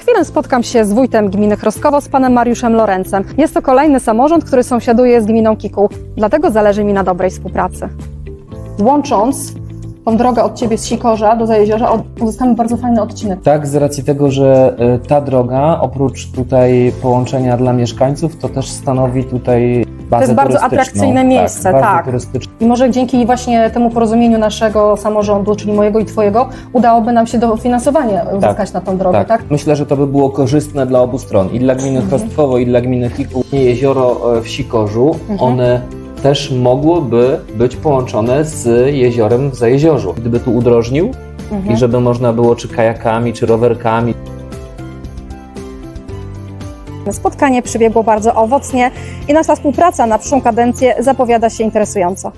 chwilę spotkam się z wójtem gminy Chrostkowo, z panem Mariuszem Lorencem. Jest to kolejny samorząd, który sąsiaduje z gminą Kikuł, dlatego zależy mi na dobrej współpracy. Łącząc tą drogę od ciebie z Sikorza do Zajeziorza, uzyskamy bardzo fajny odcinek. Tak, z racji tego, że e, ta droga, oprócz tutaj połączenia dla mieszkańców, to też stanowi tutaj bazę jest bardzo atrakcyjne miejsce, tak. bazę tak. turystyczną. I może dzięki właśnie temu porozumieniu naszego samorządu, czyli mojego i twojego, udałoby nam się dofinansowanie uzyskać na tą drogę, tak? Tak. Myślę, że to by było korzystne dla obu stron. I dla gminy Mhm. Chrostkowo, i dla gminy Kikuł. Jezioro e, w Sikorzu, Mhm. one też mogłyby być połączone z jeziorem w Zajeziorzu. Gdyby tu udrożnił Mhm. i żeby można było czy kajakami, czy rowerkami, Spotkanie przebiegło bardzo owocnie i nasza współpraca na przyszłą kadencję zapowiada się interesująco.